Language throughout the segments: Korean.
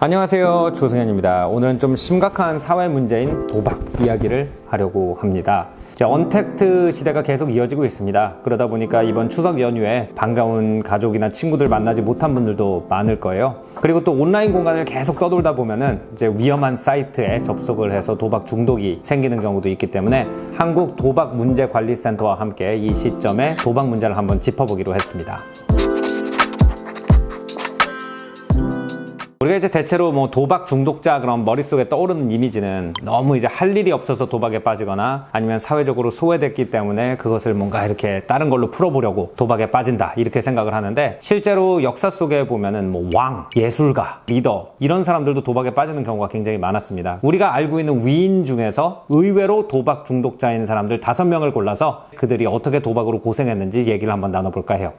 안녕하세요. 조승현입니다. 오늘은 좀 심각한 사회 문제인 도박 이야기를 하려고 합니다. 자, 언택트 시대가 계속 이어지고 있습니다. 그러다 보니까 이번 추석 연휴에 반가운 가족이나 친구들 만나지 못한 분들도 많을 거예요. 그리고 또 온라인 공간을 계속 떠돌다 보면은 이제 위험한 사이트에 접속을 해서 도박 중독이 생기는 경우도 있기 때문에 한국 도박 문제 관리센터와 함께 이 시점에 도박 문제를 한번 짚어보기로 했습니다. 우리가 이제 대체로 뭐 도박 중독자 그런 머릿속에 떠오르는 이미지는 너무 이제 할 일이 없어서 도박에 빠지거나 아니면 사회적으로 소외됐기 때문에 그것을 뭔가 이렇게 다른 걸로 풀어보려고 도박에 빠진다 이렇게 생각을 하는데 실제로 역사 속에 보면은 뭐 왕, 예술가, 리더 이런 사람들도 도박에 빠지는 경우가 굉장히 많았습니다. 우리가 알고 있는 위인 중에서 의외로 도박 중독자인 사람들 다섯 명을 골라서 그들이 어떻게 도박으로 고생했는지 얘기를 한번 나눠볼까 해요.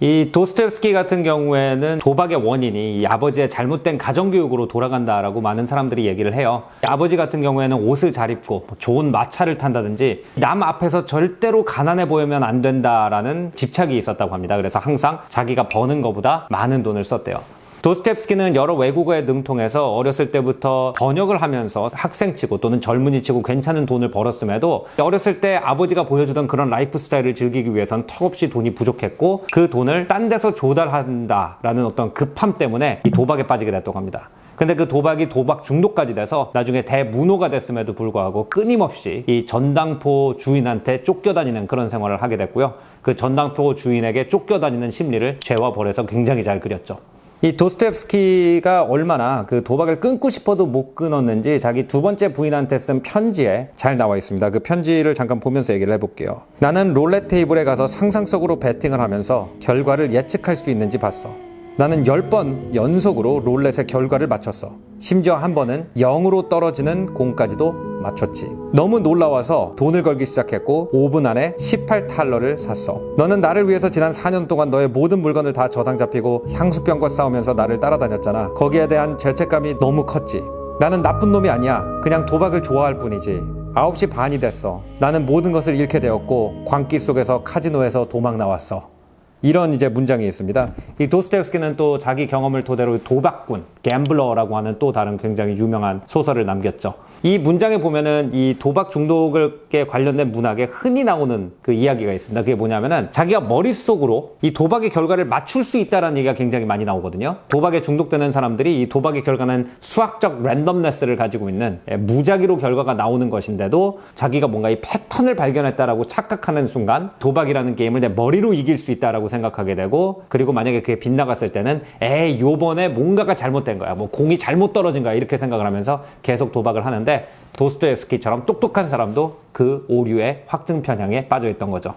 이 도스토옙스키 같은 경우에는 도박의 원인이 이 아버지의 잘못된 가정교육으로 돌아간다라고 많은 사람들이 얘기를 해요. 아버지 같은 경우에는 옷을 잘 입고 뭐 좋은 마차를 탄다든지 남 앞에서 절대로 가난해 보이면 안 된다라는 집착이 있었다고 합니다. 그래서 항상 자기가 버는 것보다 많은 돈을 썼대요. 도스텝스키는 여러 외국어에 능통해서 어렸을 때부터 번역을 하면서 학생치고 또는 젊은이치고 괜찮은 돈을 벌었음에도 어렸을 때 아버지가 보여주던 그런 라이프 스타일을 즐기기 위해선 턱없이 돈이 부족했고 그 돈을 딴 데서 조달한다라는 어떤 급함 때문에 이 도박에 빠지게 됐다고 합니다. 근데 그 도박이 도박 중독까지 돼서 나중에 대문호가 됐음에도 불구하고 끊임없이 이 전당포 주인한테 쫓겨다니는 그런 생활을 하게 됐고요. 그 전당포 주인에게 쫓겨다니는 심리를 죄와 벌에서 굉장히 잘 그렸죠. 이 도스토옙스키가 얼마나 그 도박을 끊고 싶어도 못 끊었는지 자기 두 번째 부인한테 쓴 편지에 잘 나와 있습니다. 그 편지를 잠깐 보면서 얘기를 해볼게요. 나는 롤렛 테이블에 가서 상상 속으로 베팅을 하면서 결과를 예측할 수 있는지 봤어. 나는 10번 연속으로 롤렛의 결과를 맞췄어. 심지어 한 번은 0으로 떨어지는 공까지도 맞췄지. 너무 놀라워서 돈을 걸기 시작했고 5분 안에 18달러를 샀어. 너는 나를 위해서 지난 4년 동안 너의 모든 물건을 다 저당 잡히고 향수병과 싸우면서 나를 따라다녔잖아. 거기에 대한 죄책감이 너무 컸지. 나는 나쁜 놈이 아니야. 그냥 도박을 좋아할 뿐이지. 9시 반이 됐어. 나는 모든 것을 잃게 되었고 광기 속에서 카지노에서 도망 나왔어. 이런 이제 문장이 있습니다. 이 도스토옙스키는 또 자기 경험을 토대로 도박꾼, 갬블러라고 하는 또 다른 굉장히 유명한 소설을 남겼죠. 이 문장에 보면은 이 도박 중독에 관련된 문학에 흔히 나오는 그 이야기가 있습니다. 그게 뭐냐면은 자기가 머릿속으로 이 도박의 결과를 맞출 수 있다라는 얘기가 굉장히 많이 나오거든요. 도박에 중독되는 사람들이 이 도박의 결과는 수학적 랜덤네스를 가지고 있는 예, 무작위로 결과가 나오는 것인데도 자기가 뭔가 이 패턴을 발견했다라고 착각하는 순간 도박이라는 게임을 내 머리로 이길 수 있다라고 생각하게 되고 그리고 만약에 그게 빗나갔을 때는 에이 요번에 뭔가가 잘못된 거야 뭐 공이 잘못 떨어진 거야 이렇게 생각을 하면서 계속 도박을 하는데 도스토옙스키처럼 똑똑한 사람도 그 오류의 확증 편향에 빠져 있던 거죠.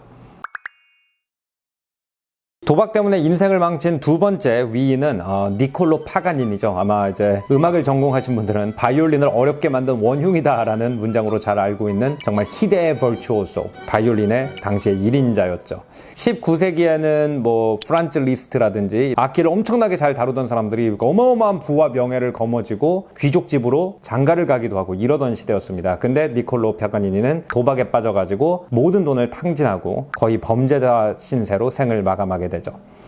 도박 때문에 인생을 망친 두 번째 위인은 어, 니콜로 파가닌이죠. 아마 이제 음악을 전공하신 분들은 바이올린을 어렵게 만든 원흉이다라는 문장으로 잘 알고 있는 정말 희대의 벌추오소, 바이올린의 당시의 1인자였죠. 19세기에는 뭐 프란츠 리스트라든지 악기를 엄청나게 잘 다루던 사람들이 어마어마한 부와 명예를 거머쥐고 귀족 집으로 장가를 가기도 하고 이러던 시대였습니다. 근데 니콜로 파가니니는 도박에 빠져가지고 모든 돈을 탕진하고 거의 범죄자 신세로 생을 마감하게 되죠.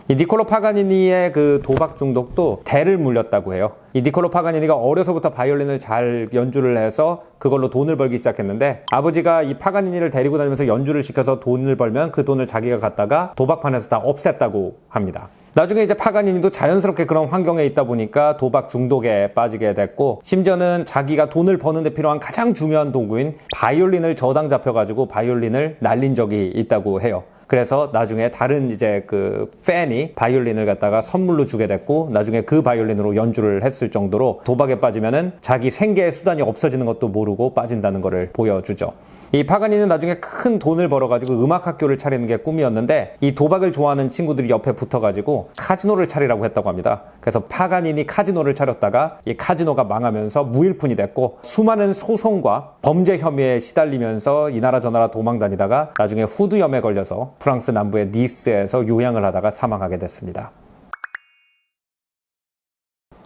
이 니콜로 파가니니의 그 도박 중독도 대를 물렸다고 해요. 이 니콜로 파가니니가 어려서부터 바이올린을 잘 연주를 해서 그걸로 돈을 벌기 시작했는데 아버지가 이 파가니니를 데리고 다니면서 연주를 시켜서 돈을 벌면 그 돈을 자기가 갖다가 도박판에서 다 없앴다고 합니다. 나중에 이제 파가니니도 자연스럽게 그런 환경에 있다 보니까 도박 중독에 빠지게 됐고 심지어는 자기가 돈을 버는데 필요한 가장 중요한 도구인 바이올린을 저당 잡혀가지고 바이올린을 날린 적이 있다고 해요. 그래서 나중에 다른 이제 그 팬이 바이올린을 갖다가 선물로 주게 됐고 나중에 그 바이올린으로 연주를 했을 정도로 도박에 빠지면은 자기 생계의 수단이 없어지는 것도 모르고 빠진다는 것을 보여주죠. 이 파가니는 나중에 큰 돈을 벌어가지고 음악 학교를 차리는 게 꿈이었는데 이 도박을 좋아하는 친구들이 옆에 붙어가지고 카지노를 차리라고 했다고 합니다. 그래서 파가닌이 카지노를 차렸다가 이 카지노가 망하면서 무일푼이 됐고 수많은 소송과 범죄 혐의에 시달리면서 이 나라 저 나라 도망 다니다가 나중에 후두염에 걸려서 프랑스 남부의 니스에서 요양을 하다가 사망하게 됐습니다.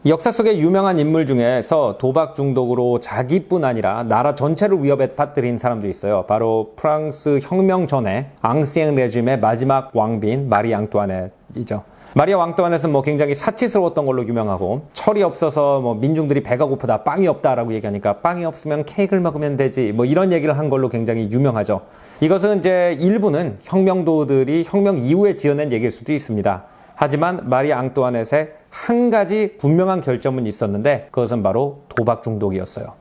역사 속의 유명한 인물 중에서 도박 중독으로 자기뿐 아니라 나라 전체를 위협에 빠뜨린 사람도 있어요. 바로 프랑스 혁명 전에 앙시엥 레짐의 마지막 왕비인 마리 앙뚜아넷이죠. 마리아 왕또안에서는 뭐 굉장히 사치스러웠던 걸로 유명하고 철이 없어서 뭐 민중들이 배가 고프다 빵이 없다라고 얘기하니까 빵이 없으면 케이크를 먹으면 되지 뭐 이런 얘기를 한 걸로 굉장히 유명하죠. 이것은 이제 일부는 혁명도들이 혁명 이후에 지어낸 얘기일 수도 있습니다. 하지만 마리아 앙뚜아넷의 한 가지 분명한 결점은 있었는데 그것은 바로 도박 중독이었어요.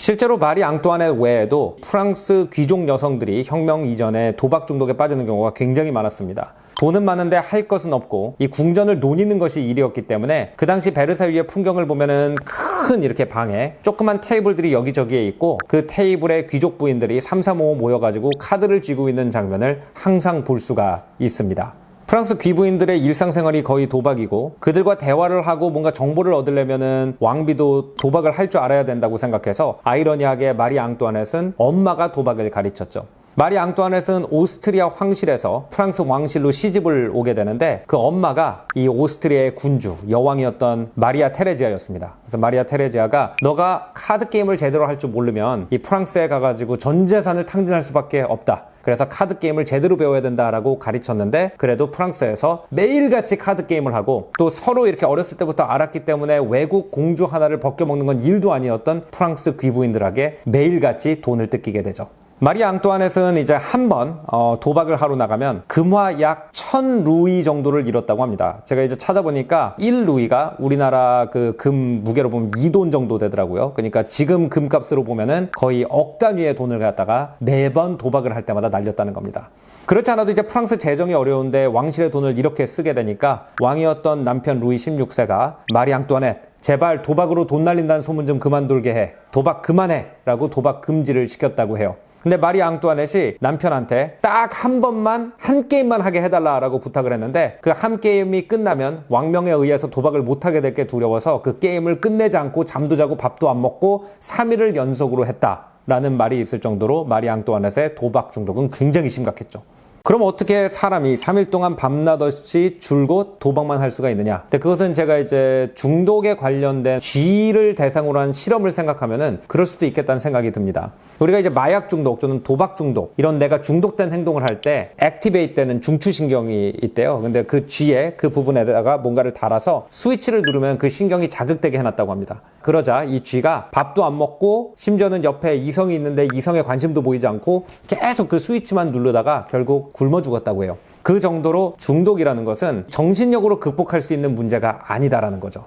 실제로 마리 앙뚜아넷 외에도 프랑스 귀족 여성들이 혁명 이전에 도박 중독에 빠지는 경우가 굉장히 많았습니다. 돈은 많은데 할 것은 없고 이 궁전을 논이는 것이 일이었기 때문에 그 당시 베르사유의 풍경을 보면은 큰 이렇게 방에 조그만 테이블들이 여기저기에 있고 그 테이블에 귀족 부인들이 삼삼오오 모여가지고 카드를 쥐고 있는 장면을 항상 볼 수가 있습니다. 프랑스 귀부인들의 일상생활이 거의 도박이고 그들과 대화를 하고 뭔가 정보를 얻으려면은 왕비도 도박을 할 줄 알아야 된다고 생각해서 아이러니하게 마리 앙뚜아넷은 엄마가 도박을 가르쳤죠. 마리 앙뚜아넷은 오스트리아 황실에서 프랑스 왕실로 시집을 오게 되는데 그 엄마가 이 오스트리아의 군주 여왕이었던 마리아 테레지아였습니다. 그래서 마리아 테레지아가 너가 카드 게임을 제대로 할 줄 모르면 이 프랑스에 가가지고 전 재산을 탕진할 수밖에 없다. 그래서 카드 게임을 제대로 배워야 된다라고 가르쳤는데 그래도 프랑스에서 매일같이 카드 게임을 하고 또 서로 이렇게 어렸을 때부터 알았기 때문에 외국 공주 하나를 벗겨먹는 건 일도 아니었던 프랑스 귀부인들에게 매일같이 돈을 뜯기게 되죠. 마리아 앙뚜아넷은 이제 한번 도박을 하러 나가면 금화 약 1000루이 정도를 잃었다고 합니다. 제가 이제 찾아보니까 1루이가 우리나라 그 금 무게로 보면 2돈 정도 되더라고요. 그러니까 지금 금값으로 보면은 거의 억 단위의 돈을 갖다가 매번 도박을 할 때마다 날렸다는 겁니다. 그렇지 않아도 이제 프랑스 재정이 어려운데 왕실의 돈을 이렇게 쓰게 되니까 왕이었던 남편 루이 16세가 마리 앙뚜아넷 제발 도박으로 돈 날린다는 소문 좀 그만돌게 해. 도박 그만해. 라고 도박 금지를 시켰다고 해요. 근데 마리 앙뚜아넷이 남편한테 딱 한 번만 한 게임만 하게 해달라라고 부탁을 했는데 그 한 게임이 끝나면 왕명에 의해서 도박을 못하게 될 게 두려워서 그 게임을 끝내지 않고 잠도 자고 밥도 안 먹고 3일을 연속으로 했다. 라는 말이 있을 정도로 마리 앙뚜아넷의 도박 중독은 굉장히 심각했죠. 그럼 어떻게 사람이 3일 동안 밤낮 없이 줄곧 도박만 할 수가 있느냐? 근데 그것은 제가 이제 중독에 관련된 쥐를 대상으로 한 실험을 생각하면은 그럴 수도 있겠다는 생각이 듭니다. 우리가 이제 마약 중독 또는 도박 중독 이런 내가 중독된 행동을 할 때 액티베이트 되는 중추신경이 있대요. 근데 그 쥐의 그 부분에다가 뭔가를 달아서 스위치를 누르면 그 신경이 자극되게 해놨다고 합니다. 그러자 이 쥐가 밥도 안 먹고 심지어는 옆에 이성이 있는데 이성에 관심도 보이지 않고 계속 그 스위치만 누르다가 결국 굶어 죽었다고 해요. 그 정도로 중독이라는 것은 정신력으로 극복할 수 있는 문제가 아니다라는 거죠.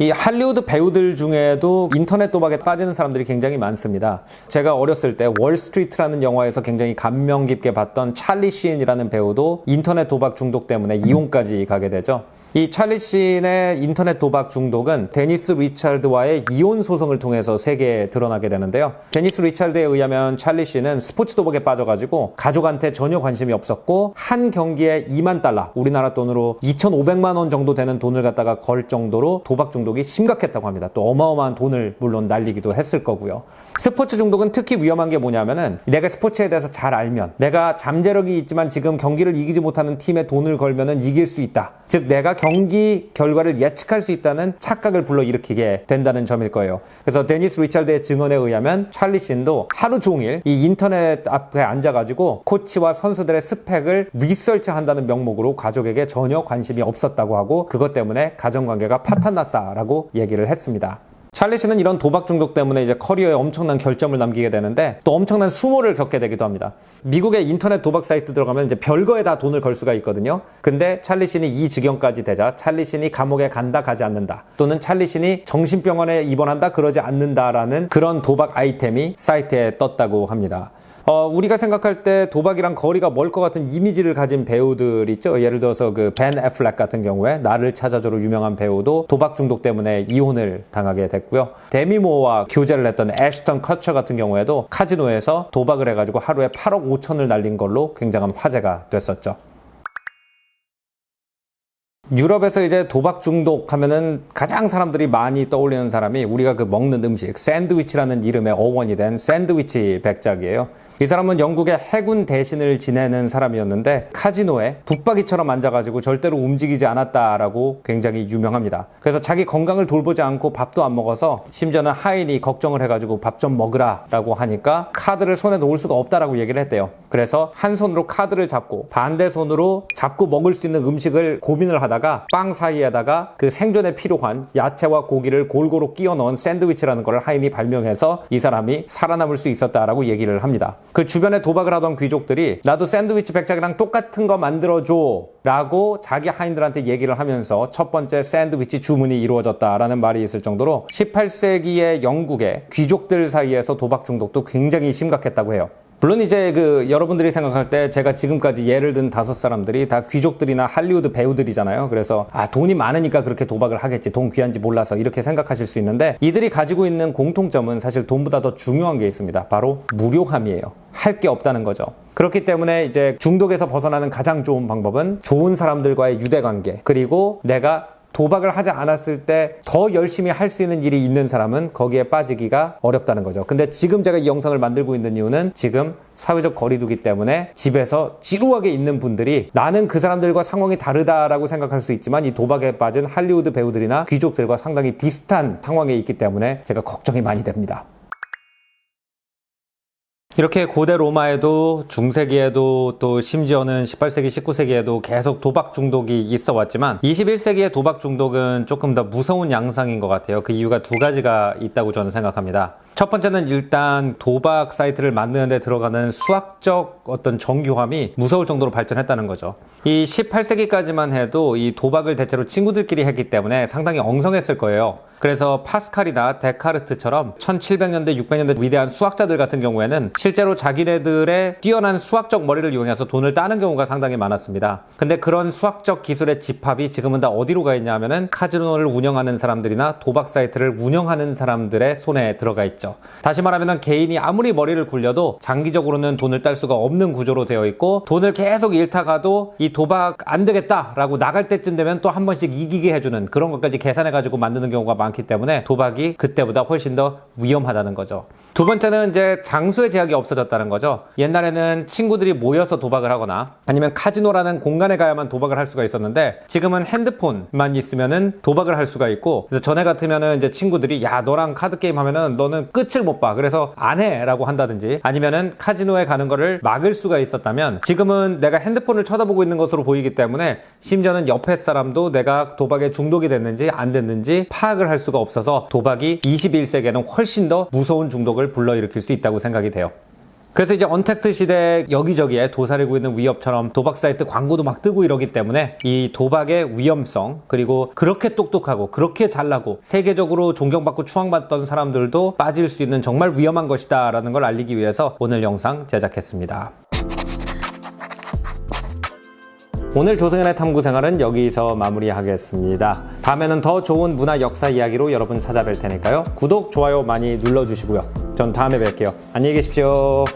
이 할리우드 배우들 중에도 인터넷 도박에 빠지는 사람들이 굉장히 많습니다. 제가 어렸을 때 월스트리트라는 영화에서 굉장히 감명 깊게 봤던 찰리 시인이라는 배우도 인터넷 도박 중독 때문에 이혼까지 가게 되죠. 이 찰리 씬의 인터넷 도박 중독은 데니스 리찰드와의 이혼 소송을 통해서 세계에 드러나게 되는데요. 데니스 리찰드에 의하면 찰리 씬은 스포츠 도박에 빠져가지고 가족한테 전혀 관심이 없었고 한 경기에 2만 달러, 우리나라 돈으로 2,500만 원 정도 되는 돈을 갖다가 걸 정도로 도박 중독이 심각했다고 합니다. 또 어마어마한 돈을 물론 날리기도 했을 거고요. 스포츠 중독은 특히 위험한 게 뭐냐면은 내가 스포츠에 대해서 잘 알면 내가 잠재력이 있지만 지금 경기를 이기지 못하는 팀에 돈을 걸면은 이길 수 있다. 즉 내가 경기 결과를 예측할 수 있다는 착각을 불러일으키게 된다는 점일 거예요. 그래서 데니스 리찰드의 증언에 의하면 찰리 신도 하루 종일 이 인터넷 앞에 앉아가지고 코치와 선수들의 스펙을 리서치한다는 명목으로 가족에게 전혀 관심이 없었다고 하고 그것 때문에 가정관계가 파탄났다라고 얘기를 했습니다. 찰리 씨는 이런 도박 중독 때문에 이제 커리어에 엄청난 결점을 남기게 되는데 또 엄청난 수모를 겪게 되기도 합니다. 미국의 인터넷 도박 사이트 들어가면 이제 별거에 다 돈을 걸 수가 있거든요. 근데 찰리 씨는 이 지경까지 되자 찰리 씨는 감옥에 간다 가지 않는다 또는 찰리 씨는 정신병원에 입원한다 그러지 않는다라는 그런 도박 아이템이 사이트에 떴다고 합니다. 어, 우리가 생각할 때 도박이랑 거리가 멀 것 같은 이미지를 가진 배우들 있죠. 예를 들어서 그 벤 애플렉 같은 경우에 나를 찾아줘로 유명한 배우도 도박 중독 때문에 이혼을 당하게 됐고요. 데미 모어와 교제를 했던 애쉬턴 커처 같은 경우에도 카지노에서 도박을 해가지고 하루에 8억 5천을 날린 걸로 굉장한 화제가 됐었죠. 유럽에서 이제 도박 중독 하면은 가장 사람들이 많이 떠올리는 사람이 우리가 그 먹는 음식 샌드위치라는 이름의 어원이 된 샌드위치 백작이에요. 이 사람은 영국의 해군 대신을 지내는 사람이었는데 카지노에 붙박이처럼 앉아가지고 절대로 움직이지 않았다라고 굉장히 유명합니다. 그래서 자기 건강을 돌보지 않고 밥도 안 먹어서 심지어는 하인이 걱정을 해가지고 밥 좀 먹으라라고 하니까 카드를 손에 놓을 수가 없다라고 얘기를 했대요. 그래서 한 손으로 카드를 잡고 반대 손으로 잡고 먹을 수 있는 음식을 고민을 하다가 빵 사이에다가 그 생존에 필요한 야채와 고기를 골고루 끼워 넣은 샌드위치라는 걸 하인이 발명해서 이 사람이 살아남을 수 있었다라고 얘기를 합니다. 그 주변에 도박을 하던 귀족들이 나도 샌드위치 백작이랑 똑같은 거 만들어줘 라고 자기 하인들한테 얘기를 하면서 첫 번째 샌드위치 주문이 이루어졌다라는 말이 있을 정도로 18세기의 영국의 귀족들 사이에서 도박 중독도 굉장히 심각했다고 해요. 물론 이제 그 여러분들이 생각할 때 제가 지금까지 예를 든 다섯 사람들이 다 귀족들이나 할리우드 배우들이잖아요. 그래서 아 돈이 많으니까 그렇게 도박을 하겠지. 돈 귀한지 몰라서 이렇게 생각하실 수 있는데 이들이 가지고 있는 공통점은 사실 돈보다 더 중요한 게 있습니다. 바로 무료함이에요. 할 게 없다는 거죠. 그렇기 때문에 이제 중독에서 벗어나는 가장 좋은 방법은 좋은 사람들과의 유대 관계 그리고 내가 도박을 하지 않았을 때 더 열심히 할 수 있는 일이 있는 사람은 거기에 빠지기가 어렵다는 거죠. 근데 지금 제가 이 영상을 만들고 있는 이유는 지금 사회적 거리두기 때문에 집에서 지루하게 있는 분들이 나는 그 사람들과 상황이 다르다라고 생각할 수 있지만 이 도박에 빠진 할리우드 배우들이나 귀족들과 상당히 비슷한 상황에 있기 때문에 제가 걱정이 많이 됩니다. 이렇게 고대 로마에도 중세기에도 또 심지어는 18세기, 19세기에도 계속 도박 중독이 있어 왔지만 21세기의 도박 중독은 조금 더 무서운 양상인 것 같아요. 그 이유가 두 가지가 있다고 저는 생각합니다. 첫 번째는 일단 도박 사이트를 만드는 데 들어가는 수학적 어떤 정교함이 무서울 정도로 발전했다는 거죠. 이 18세기까지만 해도 이 도박을 대체로 친구들끼리 했기 때문에 상당히 엉성했을 거예요. 그래서 파스칼이나 데카르트처럼 1700년대, 600년대 위대한 수학자들 같은 경우에는 실제로 자기네들의 뛰어난 수학적 머리를 이용해서 돈을 따는 경우가 상당히 많았습니다. 근데 그런 수학적 기술의 집합이 지금은 다 어디로 가 있냐 하면은 카지노를 운영하는 사람들이나 도박 사이트를 운영하는 사람들의 손에 들어가 있죠. 다시 말하면 개인이 아무리 머리를 굴려도 장기적으로는 돈을 딸 수가 없는 구조로 되어 있고 돈을 계속 잃다가도 이 도박 안 되겠다라고 나갈 때쯤 되면 또 한 번씩 이기게 해주는 그런 것까지 계산해 가지고 만드는 경우가 많기 때문에 도박이 그때보다 훨씬 더 위험하다는 거죠. 두 번째는 이제 장소의 제약이 없어졌다는 거죠. 옛날에는 친구들이 모여서 도박을 하거나 아니면 카지노라는 공간에 가야만 도박을 할 수가 있었는데 지금은 핸드폰만 있으면은 도박을 할 수가 있고 그래서 전에 같으면은 이제 친구들이 야 너랑 카드 게임 하면은 너는 끝을 못 봐. 그래서 안 해라고 한다든지 아니면은 카지노에 가는 거를 막을 수가 있었다면 지금은 내가 핸드폰을 쳐다보고 있는 것으로 보이기 때문에 심지어는 옆에 사람도 내가 도박에 중독이 됐는지 안 됐는지 파악을 할 수가 없어서 도박이 21세기에는 훨씬 더 무서운 중독을 불러일으킬 수 있다고 생각이 돼요. 그래서 이제 언택트 시대 여기저기에 도사리고 있는 위협처럼 도박 사이트 광고도 막 뜨고 이러기 때문에 이 도박의 위험성 그리고 그렇게 똑똑하고 그렇게 잘나고 세계적으로 존경받고 추앙받던 사람들도 빠질 수 있는 정말 위험한 것이다 라는 걸 알리기 위해서 오늘 영상 제작했습니다. 오늘 조승현의 탐구 생활은 여기서 마무리하겠습니다. 다음에는 더 좋은 문화 역사 이야기로 여러분 찾아뵐 테니까요. 구독, 좋아요 많이 눌러주시고요. 전 다음에 뵐게요. 안녕히 계십시오.